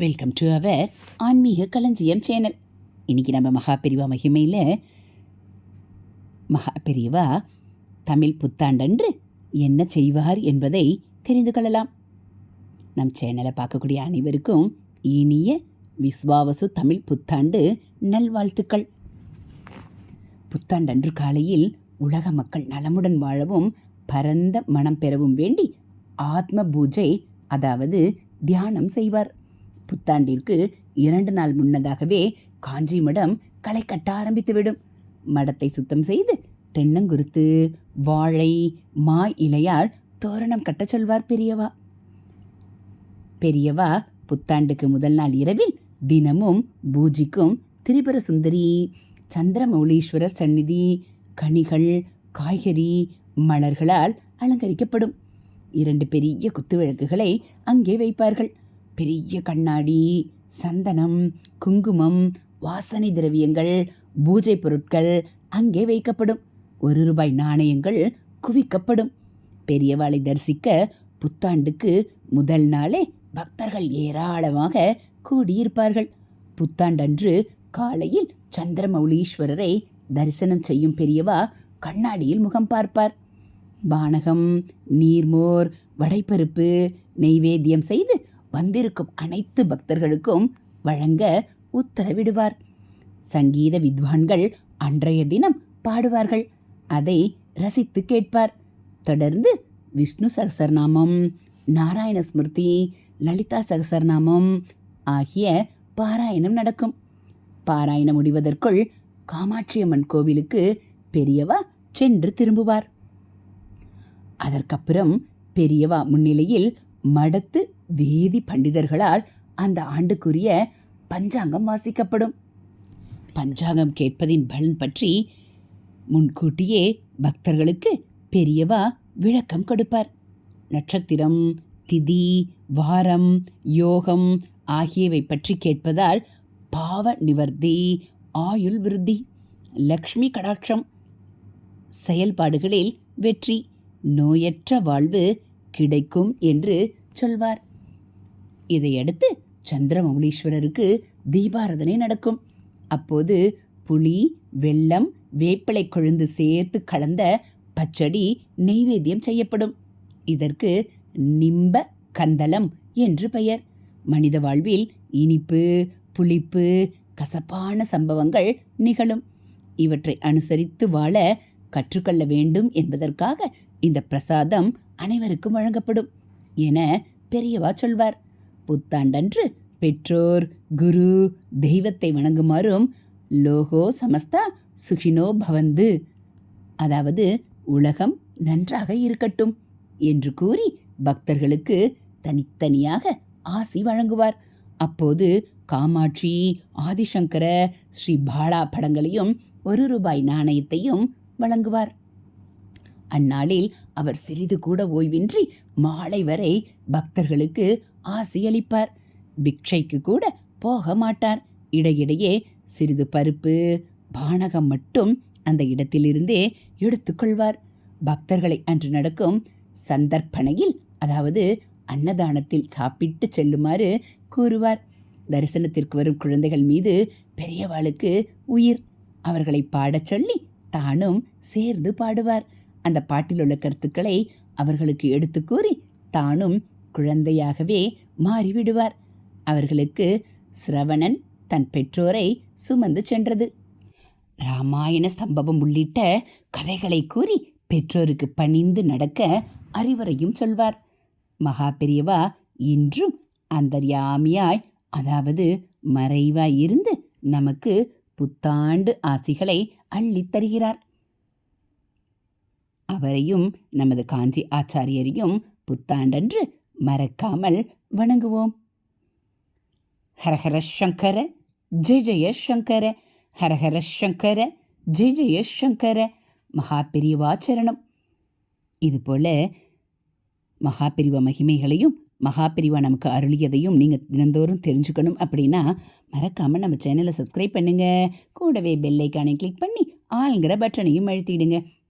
Welcome to our ஆன்மீக களஞ்சியம் channel இன்றைக்கி நம்ம மகா பெரிவா மகிமையில் மகா பெரியவா தமிழ் புத்தாண்டன்று என்ன செய்வார் என்பதை தெரிந்து கொள்ளலாம். நம் சேனலை பார்க்கக்கூடிய அனைவருக்கும் இனிய விஸ்வாவசு தமிழ் புத்தாண்டு நல்வாழ்த்துக்கள். புத்தாண்டன்று காலையில் உலக மக்கள் நலமுடன் வாழவும் பரந்த மனம் பெறவும் வேண்டி ஆத்ம பூஜை அதாவது தியானம் செய்வார். புத்தாண்டிற்கு இரண்டு நாள் முன்னதாகவே காஞ்சி மடம் களை கட்ட ஆரம்பித்துவிடும். மடத்தை சுத்தம் செய்து தென்னங்குருத்து வாழை மா இலையால் தோரணம் கட்டச் சொல்வார் பெரியவா. பெரியவா புத்தாண்டுக்கு முதல் நாள் இரவில் தினமும் பூஜிக்கும் திரிபுர சுந்தரி சந்திரமௌலீஸ்வரர் சந்நிதி கனிகள் காய்கறி மலர்களால் அலங்கரிக்கப்படும். இரண்டு பெரிய குத்துவிளக்குகளை அங்கே வைப்பார்கள். பெரிய கண்ணாடி சந்தனம் குங்குமம் வாசனை திரவியங்கள் பூஜை பொருட்கள் அங்கே வைக்கப்படும். ஒரு ரூபாய் நாணயங்கள் குவிக்கப்படும். பெரியவாளை தரிசிக்க புத்தாண்டுக்கு முதல் நாளே பக்தர்கள் ஏராளமாக கூடியிருப்பார்கள். புத்தாண்டன்று காலையில் சந்திரமௌலீஸ்வரரை தரிசனம் செய்யும் பெரியவா கண்ணாடியில் முகம் பார்ப்பார். பானகம் நீர்மோர் வடைப்பருப்பு நெய்வேத்தியம் செய்து வந்திருக்கும் அனைத்து பக்தர்களுக்கும் வழங்க உத்தரவிடுவார். சங்கீத வித்வான்கள் அன்றைய தினம் பாடுவார்கள். அதை ரசித்து கேட்பார். தொடர்ந்து விஷ்ணு சகசரநாமம் நாராயண ஸ்மிருதி லலிதா சகசரநாமம் ஆகிய பாராயணம் நடக்கும். பாராயணம் முடிவதற்குள் காமாட்சியம்மன் கோவிலுக்கு பெரியவா சென்று திரும்புவார். அதற்கப்புறம் பெரியவா முன்னிலையில் மடத்து வேதி பண்டிதர்களால் அந்த ஆண்டுக்குரிய பஞ்சாங்கம் வாசிக்கப்படும். பஞ்சாங்கம் கேட்பதின் பலன் பற்றி முன்கூட்டியே பக்தர்களுக்கு பெரியவா விளக்கம் கொடுப்பார். நட்சத்திரம் திதி வாரம் யோகம் ஆகியவை பற்றி கேட்பதால் பாவ நிவர்த்தி ஆயுள் விருத்தி லக்ஷ்மி கடாட்சம் செயல்பாடுகளில் வெற்றி நோயற்ற வாழ்வு கிடைக்கும் என்று சொல்வார். இதையடுத்து சந்திரமௌலீஸ்வரருக்கு தீபாராதனை நடக்கும். அப்போது புளி வெள்ளம் வேப்பிலை கொழுந்து சேர்த்து கலந்த பச்சடி நெய்வேத்தியம் செய்யப்படும். இதற்கு நிம்ப கந்தலம் என்று பெயர். மனித வாழ்வில் இனிப்பு புளிப்பு கசப்பான சம்பவங்கள் நிகழும். இவற்றை அனுசரித்து வாழ கற்றுக்கொள்ள வேண்டும் என்பதற்காக இந்த பிரசாதம் அனைவருக்கும் வழங்கப்படும் என பெரியவா சொல்வார். புத்தாண்டன்று பெற்றோர் குரு தெய்வத்தை வணங்குமாறும் லோகோ சமஸ்தா சுகினோ பவந்து. அதாவது உலகம் நன்றாக இருக்கட்டும் என்று கூறி பக்தர்களுக்கு தனித்தனியாக ஆசி வழங்குவார். அப்போது காமாட்சி ஆதிசங்கர ஸ்ரீ பாலா படங்களையும் ஒரு ரூபாய் நாணயத்தையும் வழங்குவார். அந்நாளில் அவர் சிறிது கூட ஓய்வின்றி மாலை வரை பக்தர்களுக்கு ஆசியளிப்பார். பிக்ஷைக்கு கூட போக மாட்டார். இடையிடையே சிறிது பருப்பு பானகம் மட்டும் அந்த இடத்திலிருந்தே எடுத்துக்கொள்வார் பக்தர்களை அன்று நடக்கும் சந்தர்ப்பணையில் அதாவது அன்னதானத்தில் சாப்பிட்டு செல்லுமாறு கூறுவார். தரிசனத்திற்கு வரும் குழந்தைகள் மீது பெரியவாளுக்கு உயிர். அவர்களை பாடச் சொல்லி தானும் சேர்ந்து பாடுவார். அந்த பாட்டில் உள்ள கருத்துக்களை அவர்களுக்கு எடுத்து கூறி தானும் குழந்தையாகவே மாறிவிடுவார். அவர்களுக்கு சிரவணன் தன் பெற்றோரை சுமந்து சென்றது. ராமாயண சம்பவம் உள்ளிட்ட கதைகளை கூறி பெற்றோருக்கு பணிந்து நடக்க அறிவுரையும் சொல்வார். மகா பெரியவா இன்றும் அந்தர்யாமியாய் அதாவது மறைவாய் இருந்து நமக்கு புத்தாண்டு ஆசிகளை அள்ளித் தருகிறார். அவரையும் நமது காஞ்சி ஆச்சாரியரையும் புத்தாண்டன்று மறக்காமல் வணங்குவோம். ஹரஹர சங்கர ஜெய ஜெய சங்கர ஹரஹர சங்கர ஜெய ஜெய சங்கர மகா பெரியவாச்சரணம் இதுபோல் மகா மகிமைகளையும் மகாபிரிவா நமக்கு அருளியதையும் நீங்கள் தினந்தோறும் தெரிஞ்சுக்கணும் அப்படின்னா மறக்காமல் நம்ம சேனலை சப்ஸ்கிரைப் பண்ணுங்கள் கூடவே பெல்லைக்கானை கிளிக் பண்ணி ஆளுங்கிற பட்டனையும் அழுத்திடுங்க.